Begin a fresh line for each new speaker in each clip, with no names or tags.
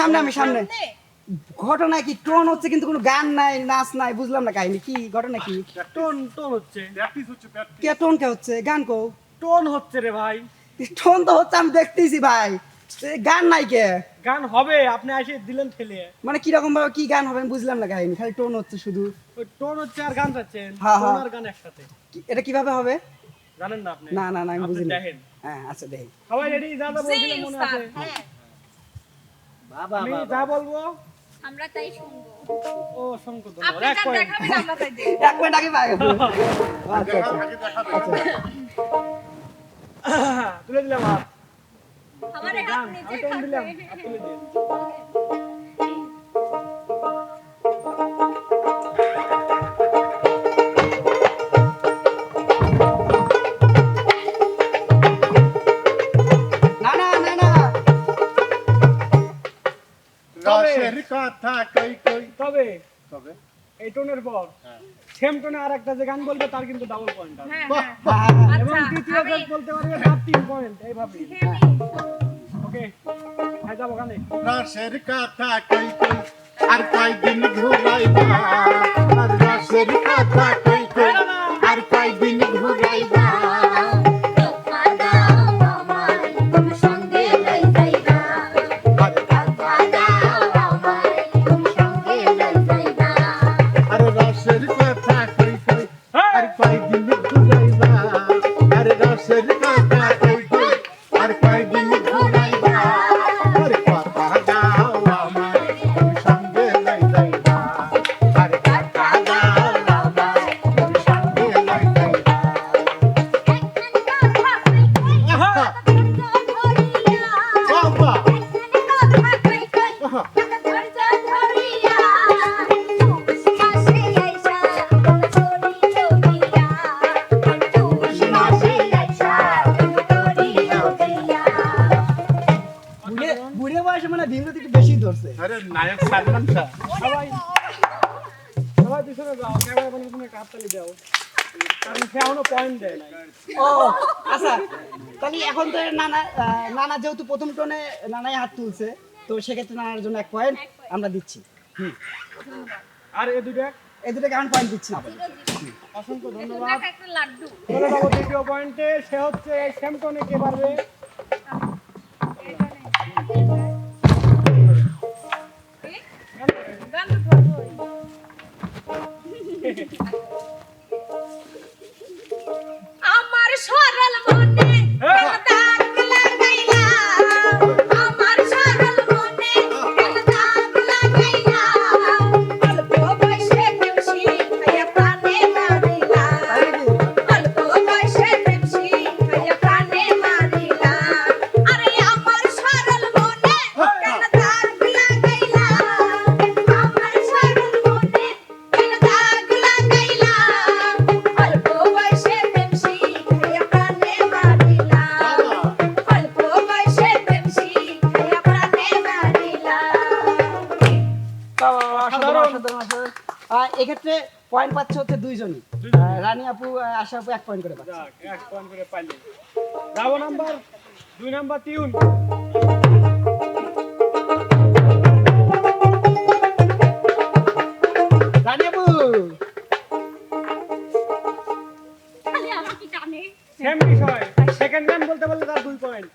সামনে আমি সামনে। ঘটনা কি? টোন হচ্ছে কিন্তু কোনো গান নাই নাচ নাই বুঝলাম না কাহিনী। কি ঘটনা কি?
টোন টোন হচ্ছে।
প্র্যাকটিস হচ্ছে প্র্যাকটিস
কে টোন কে হচ্ছে? গান কো।
টোন হচ্ছে রে ভাই।
টোন তো হচ্ছে আমি দেখতেছি ভাই। গান নাই কে?
গান হবে আপনি এসে দিলেন ফেলে
মানে কীরকম ভাবে কি গান হবে আমি বুঝলাম না কাহিনী খালি টোন হচ্ছে শুধু।
ওই টোন হচ্ছে আর গান চাচ্ছেন
হ্যাঁ,
টোন
হ্যাঁ।
আর গান একসাথে।
এটা কীভাবে হবে?
জানেন না আপনি?
না না না আমি
আপনি
বুঝি না
দেখেন।
হ্যাঁ আচ্ছা দেখি।
সবাই রেডি যা বলছিলেন মনে আছে।
হ্যাঁ।
আমি যা বলব
আমরা তাই শুনব।
ও শঙ্কর
আপনি
এক পয়েন্ট
আমরা তাই দেখব
এক মিনিট আগে পাই আচ্ছা আচ্ছা।
দেখা
তুলে দিলাম হাত
আমার হাত নিচে
দিলাম তুলে
কই কই?
তবে
তবে?
এই টোনের পর
হ্যাঁ।
সেম টোনে আর একটা যে গান বলবে তার কিন্তু ডাবল পয়েন্ট আছে।
হ্যাঁ হ্যাঁ।
এবং
আচ্ছা
দ্বিতীয়
আমি
বলতে পারবে তার তিন পয়েন্ট এইভাবে ওকে হ্যাঁ যাব গানে।
রসের কথা কই কই? আর কয়দিন ঘুরাইবা? আর রসের কথা কই কই? আর কয়দিন ঘুরাইবা?
বুড়ে বয়সে মানে ভিমরতি একটু বেশি ধরছে।
আরে নায়ক সালমান শাহ
সবাই সবাই পিছনে যাও ক্যামেরা বন্ধ তুমি একটা দাও। কারণ সে এখনও পয়েন্ট দেয় নাই।
ও আচ্ছা। তাহলে এখন তো নানা নানা যেহেতু প্রথম টোনে নানাই হাত তুলছে তো সেক্ষেত্রে নানার জন্য এক পয়েন্ট আমরা দিচ্ছি।
আর এ দুটো
এই দুটো কেমন পয়েন্ট দিচ্ছি না
অসংখ্য ধন্যবাদ।
লাড্ডু।
দ্বিতীয় পয়েন্টে সে হচ্ছে স্যামটনে কে পারবে?
পয়েন্ট পাচ্ছে হচ্ছে দুইজনই। রানী আপু আশা আপু এক পয়েন্ট করে পাচ্ছে।
এক পয়েন্ট করে পাইলে। যাব নাম্বার দুই নাম্বার টিউন।
রানী আপু!
সেম বিষয়। সেকেন্ড গান বলতে পারলে তার দুই পয়েন্ট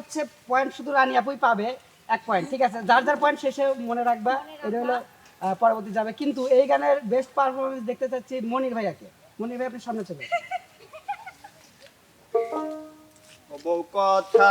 হচ্ছে পয়েন্ট শুধু রানী আপুই পাবে এক পয়েন্ট ঠিক আছে? যার যার পয়েন্ট শেষে মনে রাখবা এটা হলো পরবর্তী যাবে। কিন্তু এই গানের বেস্ট পারফরমেন্স দেখতে চাচ্ছি মনির ভাইয়াকে। মনির ভাই আপনি সামনে চলে
বউ কথা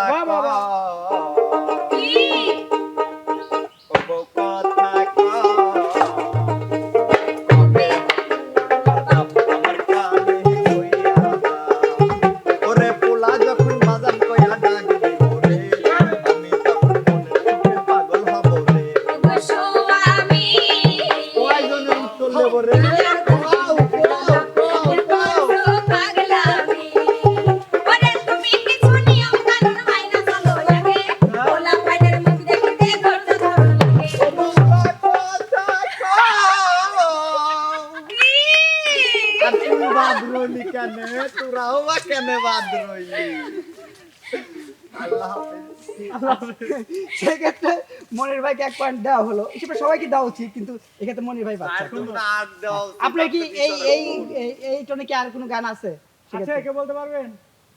আর তুই বাদ রইলি কেনে? তোরাও বা কেনে বাদ রইলি
সেক্ষেত্রে মনির ভাইকে এক পয়েন্ট দেওয়া হলো। সেটা সবাইকে দেওয়া উচিত কিন্তু এক্ষেত্রে মনির ভাই পাচ্ছে আপনার কি এই এই এই- টোনে কি আর কোনো গান আছে?
আচ্ছা কে বলতে পারবেন?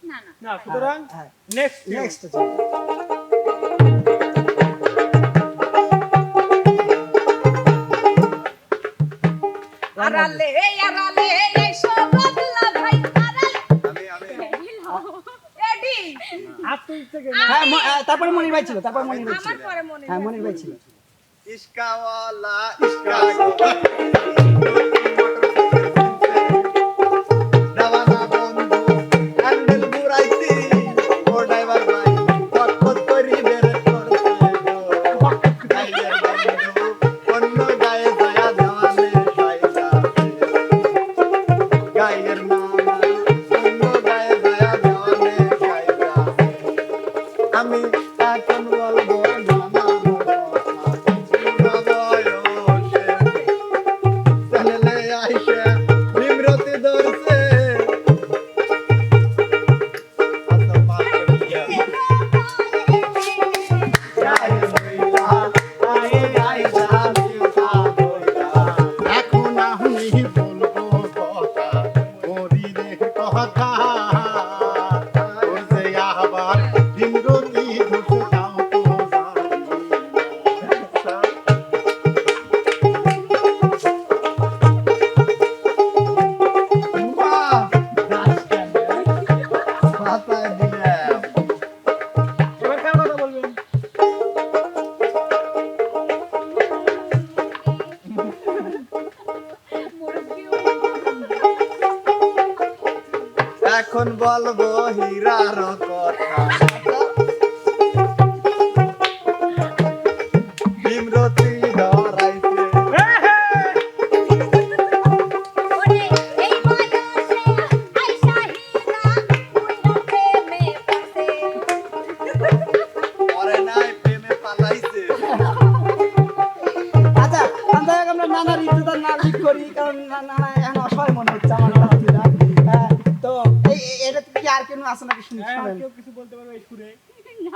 না না।
সুতরাং
হ্যাঁ
নেক্সট
নেক্সট
আরালে আরালে
হ্যাঁ তারপরে মনির ভাই ছিল তারপরে মনির ভাই ছিল।
আমার পরে মনে
হ্যাঁ মনির ভাই ছিল।
ইস্কাওয়ালা ইস্কা নানা
ঋতুদার নাম লিখ করি কারণ নানা এখন অসহায় মনে হচ্ছে আমার হ্যাঁ তো এই এটা কি আর কেন আছে নাকি শুনি
হ্যাঁ,
শোনেন।
কেউ কিছু বলতে পারবে এই সুরে।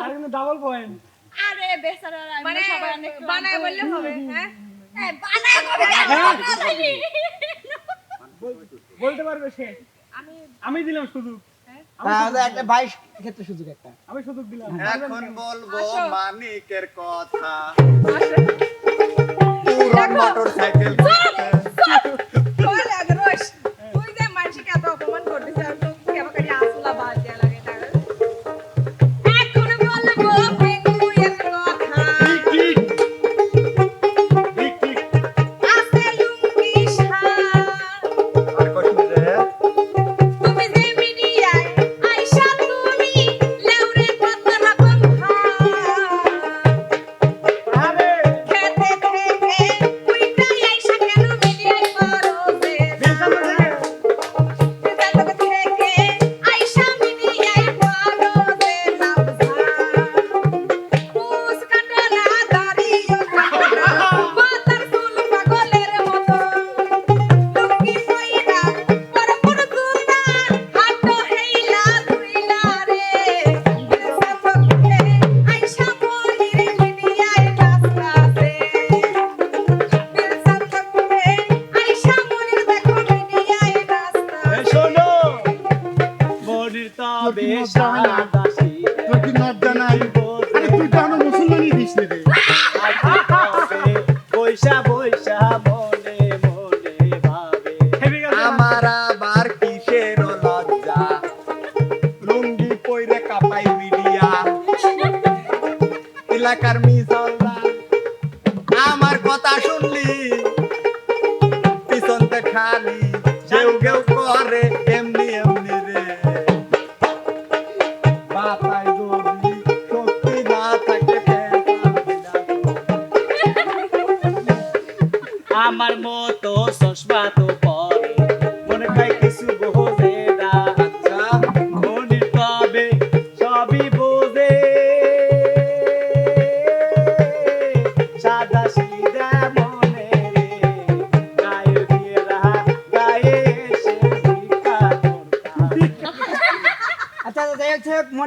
আর কিন্তু ডাবল পয়েন্ট
আরে বেচারা
মানে
সবাই অনেক
বানায় বললে হবে হ্যাঁ? বানায় বললে
বলতে পারবে সে।
আমি
আমি দিলাম সুযোগ।
তাহলে একটা বাইশ ক্ষেত্রে সুযোগ একটা।
আমি সুযোগ দিলাম।
এখন বলব মানিকের কথা।
दोन पाठवर सायकल বৈশা বৈশা মনে মনে ভাবে। আমার আবার
কিসের লজ্জা? লুঙ্গি কথা শুনলি? পিছন পিছনতে খালি কেউ কেউ করে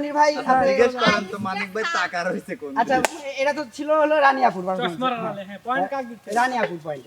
মুনির
ভাই আচ্ছা,
জিজ্ঞেস করেন মানিক ভাই টাকা রয়েছে
আচ্ছা এটা তো ছিল হলো রানিয়াপুর রানিয়াপুর পয়েন্ট